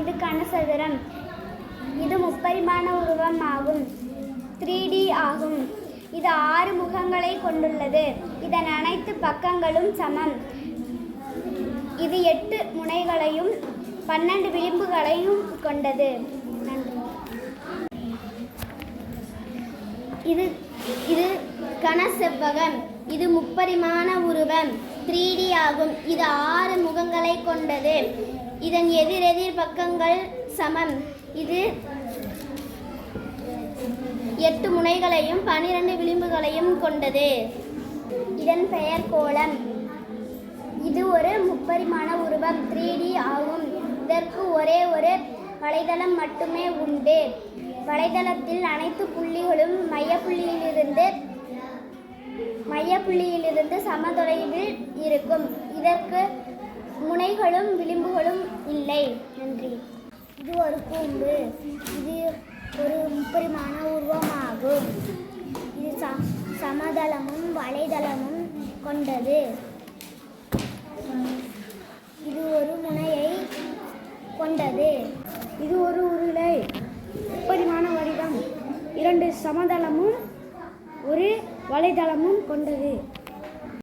இது கனசதுரம். இது முப்பரிமாண உருவம் ஆகும் த்ரீ டி ஆகும். இது ஆறு முகங்களை கொண்டுள்ளது. இதன் அனைத்து பக்கங்களும் சமம். இது எட்டு முனைகளையும் பன்னெண்டு விளிம்புகளையும் கொண்டது. நன்றி. இது இது கனசெவ்வகம். இது முப்பரிமாண உருவம். த்ரீ டி ஆகும். இது ஆறு முகங்களை கொண்டது. இதன் எதிரெதிர் பக்கங்கள் சமம். இது எட்டு முனைகளையும் பனிரெண்டு விளிம்புகளையும் கொண்டது. இதன் பெயர் கோலம் இது ஒரு முப்பரிமாண உருவம். த்ரீ டி ஆகும். இதற்கு ஒரே ஒரு வலைதளம் மட்டுமே உண்டு. வலைதளத்தில் அனைத்து புள்ளிகளும் மையப்புள்ளியிலிருந்து மையப்புள்ளியிலிருந்து சமதொலைவில் இருக்கும். இதற்கு முனைகளும் விளிம்புகளும் இல்லை நன்றி. இது ஒரு கூம்பு. இது ஒரு முப்பரிமாண உருவமாகும். இது ச சமதளமும் வலைதளமும் கொண்டது. இது ஒரு முனையை கொண்டது. இது ஒரு உருளை. முப்பரிமாண வடிவம். இரண்டு சமதளமும் ஒரு வலைதளமும் கொண்டது.